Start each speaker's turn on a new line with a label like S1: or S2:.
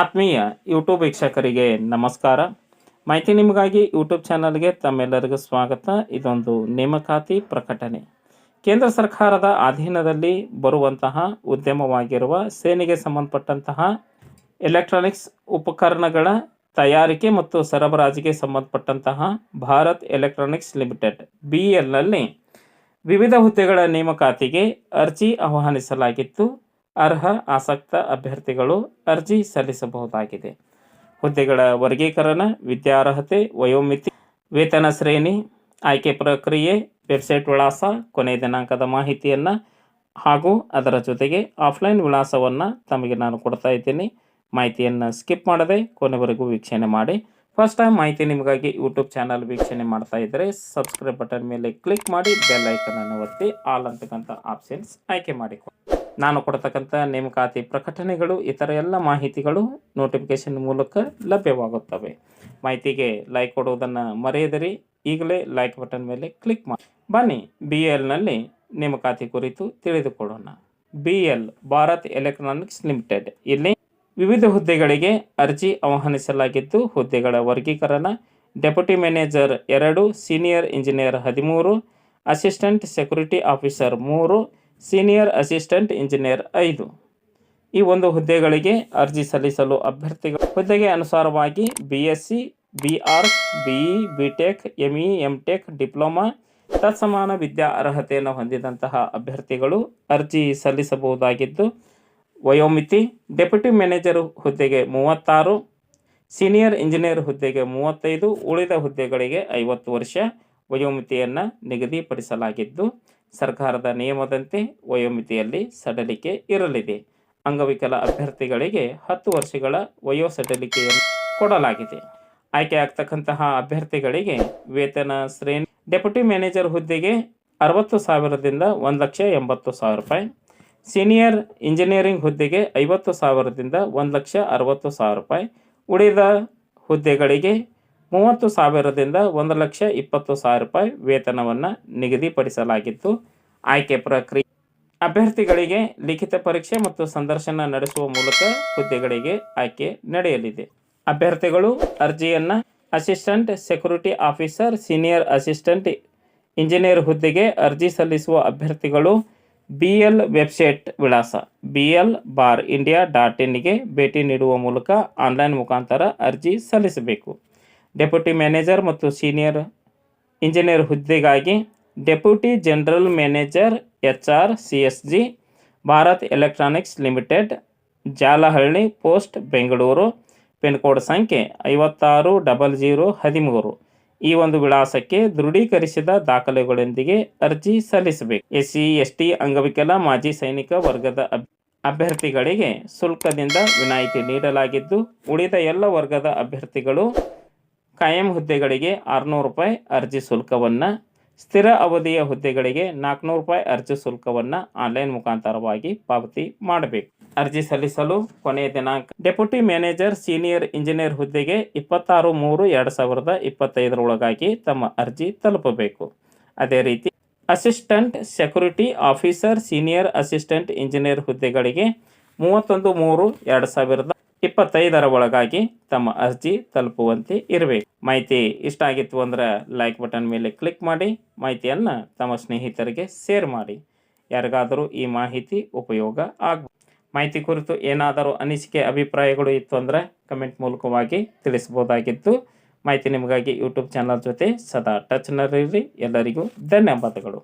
S1: ಆತ್ಮೀಯ ಯೂಟ್ಯೂಬ್ ವೀಕ್ಷಕರಿಗೆ ನಮಸ್ಕಾರ. ಮಾಹಿತಿ ನಿಮಗಾಗಿ ಯೂಟ್ಯೂಬ್ ಚಾನಲ್ಗೆ ತಮ್ಮೆಲ್ಲರಿಗೂ ಸ್ವಾಗತ. ಇದೊಂದು ನೇಮಕಾತಿ ಪ್ರಕಟಣೆ. ಕೇಂದ್ರ ಸರ್ಕಾರದ ಅಧೀನದಲ್ಲಿ ಬರುವಂತಹ ಉದ್ಯಮವಾಗಿರುವ ಸೇನೆಗೆ ಸಂಬಂಧಪಟ್ಟಂತಹ ಎಲೆಕ್ಟ್ರಾನಿಕ್ಸ್ ಉಪಕರಣಗಳ ತಯಾರಿಕೆ ಮತ್ತು ಸರಬರಾಜಿಗೆ ಸಂಬಂಧಪಟ್ಟಂತಹ ಭಾರತ್ ಎಲೆಕ್ಟ್ರಾನಿಕ್ಸ್ ಲಿಮಿಟೆಡ್ ಬಿ ಎಲ್ನಲ್ಲಿ ವಿವಿಧ ಹುದ್ದೆಗಳ ನೇಮಕಾತಿಗೆ ಅರ್ಜಿ ಆಹ್ವಾನಿಸಲಾಗಿತ್ತು. ಅರ್ಹ, ಆಸಕ್ತ ಅಭ್ಯರ್ಥಿಗಳು ಅರ್ಜಿ ಸಲ್ಲಿಸಬಹುದಾಗಿದೆ. ಹುದ್ದೆಗಳ ವರ್ಗೀಕರಣ, ವಿದ್ಯಾರ್ಹತೆ, ವಯೋಮಿತಿ, ವೇತನ ಶ್ರೇಣಿ, ಆಯ್ಕೆ ಪ್ರಕ್ರಿಯೆ, ವೆಬ್ಸೈಟ್ ವಿಳಾಸ ಕೊನೆಯ ದಿನಾಂಕದ ಮಾಹಿತಿಯನ್ನು ಹಾಗೂ ಅದರ ಜೊತೆಗೆ ಆಫ್ಲೈನ್ ವಿಳಾಸವನ್ನು ತಮಗೆ ನಾನು ಕೊಡ್ತಾ ಇದ್ದೀನಿ. ಮಾಹಿತಿಯನ್ನು ಸ್ಕಿಪ್ ಮಾಡದೆ ಕೊನೆವರೆಗೂ ವೀಕ್ಷಣೆ ಮಾಡಿ. ಫಸ್ಟ್ ಟೈಮ್ ಮಾಹಿತಿ ನಿಮಗಾಗಿ ಯೂಟ್ಯೂಬ್ ಚಾನಲ್ ವೀಕ್ಷಣೆ ಮಾಡ್ತಾ ಇದ್ದರೆ ಸಬ್ಸ್ಕ್ರೈಬ್ ಬಟನ್ ಮೇಲೆ ಕ್ಲಿಕ್ ಮಾಡಿ ಬೆಲ್ ಐಕನನ್ನು ಒತ್ತಿ, ಆಲ್ ಅಂತಕ್ಕಂಥ ಆಪ್ಷನ್ಸ್ ಆಯ್ಕೆ ಮಾಡಿಕೊ ನಾನು ಕೊಡ್ತಕ್ಕಂಥ ನೇಮಕಾತಿ ಪ್ರಕಟಣೆಗಳು, ಇತರ ಎಲ್ಲ ಮಾಹಿತಿಗಳು ನೋಟಿಫಿಕೇಶನ್ ಮೂಲಕ ಲಭ್ಯವಾಗುತ್ತವೆ. ಮಾಹಿತಿಗೆ ಲೈಕ್ ಕೊಡುವುದನ್ನು ಮರೆಯದಿರಿ. ಈಗಲೇ ಲೈಕ್ ಬಟನ್ ಮೇಲೆ ಕ್ಲಿಕ್ ಮಾಡಿ ಬನ್ನಿ ಬಿ ಎಲ್ನಲ್ಲಿ ನೇಮಕಾತಿ ಕುರಿತು ತಿಳಿದುಕೊಳ್ಳೋಣ. B L Bharat electronics limited. ಇಲ್ಲಿ ವಿವಿಧ ಹುದ್ದೆಗಳಿಗೆ ಅರ್ಜಿ ಆಹ್ವಾನಿಸಲಾಗಿದ್ದು, ಹುದ್ದೆಗಳ ವರ್ಗೀಕರಣ, ಡೆಪ್ಯೂಟಿ ಮ್ಯಾನೇಜರ್ ಎರಡು, ಸೀನಿಯರ್ ಇಂಜಿನಿಯರ್ ಹದಿಮೂರು, ಅಸಿಸ್ಟೆಂಟ್ ಸೆಕ್ಯೂರಿಟಿ ಆಫೀಸರ್ ಮೂರು ಸೀನಿಯರ್ ಅಸಿಸ್ಟೆಂಟ್ ಇಂಜಿನಿಯರ್ ಐದು. ಈ ಒಂದು ಹುದ್ದೆಗಳಿಗೆ ಅರ್ಜಿ ಸಲ್ಲಿಸಲು ಅಭ್ಯರ್ಥಿಗಳು ಹುದ್ದೆಗೆ ಅನುಸಾರವಾಗಿ B S C B R BE B tech M E M tech diploma, ತತ್ಸಮಾನ ವಿದ್ಯಾ ಅರ್ಹತೆಯನ್ನು ಹೊಂದಿದಂತಹ ಅಭ್ಯರ್ಥಿಗಳು ಅರ್ಜಿ ಸಲ್ಲಿಸಬಹುದಾಗಿದ್ದು, ವಯೋಮಿತಿ, ಡೆಪ್ಯೂಟಿ ಮ್ಯಾನೇಜರ್ ಹುದ್ದೆಗೆ ಮೂವತ್ತಾರು, ಸೀನಿಯರ್ ಇಂಜಿನಿಯರ್ ಹುದ್ದೆಗೆ ಮೂವತ್ತೈದು, ಉಳಿದ ಹುದ್ದೆಗಳಿಗೆ ಐವತ್ತು ವರ್ಷ ವಯೋಮಿತಿಯನ್ನು ನಿಗದಿಪಡಿಸಲಾಗಿದ್ದು ಸರ್ಕಾರದ ನಿಯಮದಂತೆ ವಯೋಮಿತಿಯಲ್ಲಿ ಸಡಲಿಕೆ ಇರಲಿದೆ. ಅಂಗವಿಕಲ ಅಭ್ಯರ್ಥಿಗಳಿಗೆ ಹತ್ತು ವರ್ಷಗಳ ವಯೋ ಸಡಲಿಕೆಯನ್ನು ಕೊಡಲಾಗಿದೆ. ಆಯ್ಕೆಯಾಗ್ತಕ್ಕಂತಹ ಅಭ್ಯರ್ಥಿಗಳಿಗೆ ವೇತನ ಶ್ರೇಣಿ ಡೆಪ್ಯೂಟಿ ಮ್ಯಾನೇಜರ್ ಹುದ್ದೆಗೆ ಅರವತ್ತು ಸಾವಿರದಿಂದ ಒಂದು ಲಕ್ಷ ಎಂಬತ್ತು ಸಾವಿರ ರೂಪಾಯಿ, ಸೀನಿಯರ್ ಇಂಜಿನಿಯರಿಂಗ್ ಹುದ್ದೆಗೆ ಐವತ್ತು ಸಾವಿರದಿಂದ ಒಂದು ಲಕ್ಷ ಅರವತ್ತು ಸಾವಿರ ರೂಪಾಯಿ, ಉಳಿದ ಹುದ್ದೆಗಳಿಗೆ ಮೂವತ್ತು ಸಾವಿರದಿಂದ ಒಂದು ಲಕ್ಷ ಇಪ್ಪತ್ತು ಸಾವಿರ ರೂಪಾಯಿ ವೇತನವನ್ನು ನಿಗದಿಪಡಿಸಲಾಗಿತ್ತು. ಆಯ್ಕೆ ಪ್ರಕ್ರಿಯೆ ಅಭ್ಯರ್ಥಿಗಳಿಗೆ ಲಿಖಿತ ಪರೀಕ್ಷೆ ಮತ್ತು ಸಂದರ್ಶನ ನಡೆಸುವ ಮೂಲಕ ಹುದ್ದೆಗಳಿಗೆ ಆಯ್ಕೆ ನಡೆಯಲಿದೆ. ಅಭ್ಯರ್ಥಿಗಳು ಅರ್ಜಿಯನ್ನು assistant security officer, senior assistant, engineer ಹುದ್ದೆಗೆ ಅರ್ಜಿ ಸಲ್ಲಿಸುವ ಅಭ್ಯರ್ಥಿಗಳು ಬಿ ಎಲ್ ವೆಬ್ಸೈಟ್ ವಿಳಾಸ B L bar India dot ಇನ್ಗೆ ಭೇಟಿ ನೀಡುವ ಮೂಲಕ ಆನ್ಲೈನ್ ಮುಖಾಂತರ ಅರ್ಜಿ ಸಲ್ಲಿಸಬೇಕು. ಡೆಪ್ಯೂಟಿ ಮ್ಯಾನೇಜರ್ ಮತ್ತು senior engineer ಹುದ್ದೆಗಾಗಿ deputy general manager H R C S G Bharat electronics limited, Jalahalli post, Bengaluru pin code ಸಂಖ್ಯೆ ಐವತ್ತಾರು ಡಬಲ್ ಜೀರೋ ಹದಿಮೂರು. ಈ ಒಂದು ವಿಳಾಸಕ್ಕೆ ದೃಢೀಕರಿಸಿದ ದಾಖಲೆಗಳೊಂದಿಗೆ ಅರ್ಜಿ ಸಲ್ಲಿಸಬೇಕು. ಎಸ್ ಸಿ ಎಸ್ ಟಿ ಅಂಗವಿಕಲ ಮಾಜಿ ಸೈನಿಕ ವರ್ಗದ ಅಭ್ಯರ್ಥಿಗಳಿಗೆ ಶುಲ್ಕದಿಂದ ವಿನಾಯಿತಿ ನೀಡಲಾಗಿದ್ದು, ಉಳಿದ ಎಲ್ಲ ವರ್ಗದ ಅಭ್ಯರ್ಥಿಗಳು ಕಾಯಂ ಹುದ್ದೆಗಳಿಗೆ ಆರುನೂರು ರೂಪಾಯಿ ಅರ್ಜಿ ಶುಲ್ಕವನ್ನು, ಸ್ಥಿರ ಅವಧಿಯ ಹುದ್ದೆಗಳಿಗೆ ನಾಲ್ಕುನೂರು ರೂಪಾಯಿ ಅರ್ಜಿ ಶುಲ್ಕವನ್ನು ಆನ್ಲೈನ್ ಮುಖಾಂತರವಾಗಿ ಪಾವತಿ ಮಾಡಬೇಕು. ಅರ್ಜಿ ಸಲ್ಲಿಸಲು ಕೊನೆಯ ದಿನಾಂಕ. ಡೆಪ್ಯೂಟಿ ಮ್ಯಾನೇಜರ್ ಸೀನಿಯರ್ ಇಂಜಿನಿಯರ್ ಹುದ್ದೆಗೆ ಇಪ್ಪತ್ತಾರು ಮೂರು ಎರಡು ಸಾವಿರದ ಇಪ್ಪತ್ತೈದರೊಳಗಾಗಿ ತಮ್ಮ ಅರ್ಜಿ ತಲುಪಬೇಕು. ಅದೇ ರೀತಿ, assistant security officer senior assistant engineer ಹುದ್ದೆಗಳಿಗೆ ಮೂವತ್ತೊಂದು ಮೂರು ಎರಡು ಸಾವಿರದ ಇಪ್ಪತ್ತೈದರ ಒಳಗಾಗಿ ತಮ್ಮ ಅರ್ಜಿ ತಲುಪುವಂತೆ ಇರಬೇಕು. ಮಾಹಿತಿ ಇಷ್ಟ ಆಗಿತ್ತು ಅಂದ್ರೆ ಲೈಕ್ ಬಟನ್ ಮೇಲೆ ಕ್ಲಿಕ್ ಮಾಡಿ, ಮಾಹಿತಿಯನ್ನು ತಮ್ಮ ಸ್ನೇಹಿತರಿಗೆ ಶೇರ್ ಮಾಡಿ. ಯಾರಿಗಾದರೂ ಈ ಮಾಹಿತಿ ಉಪಯೋಗ ಆಗ್ಬೋದು. ಮಾಹಿತಿ ಕುರಿತು ಏನಾದರೂ ಅನಿಸಿಕೆ, ಅಭಿಪ್ರಾಯಗಳು ಇತ್ತು ಅಂದರೆ ಕಮೆಂಟ್ ಮೂಲಕವಾಗಿ ತಿಳಿಸಬಹುದಾಗಿತ್ತು. ಮಾಹಿತಿ ನಿಮಗಾಗಿ ಯೂಟ್ಯೂಬ್ ಚಾನಲ್ ಜೊತೆ ಸದಾ ಟಚ್ನಲ್ಲಿರಿ ಎಲ್ಲರಿಗೂ ಧನ್ಯವಾದಗಳು.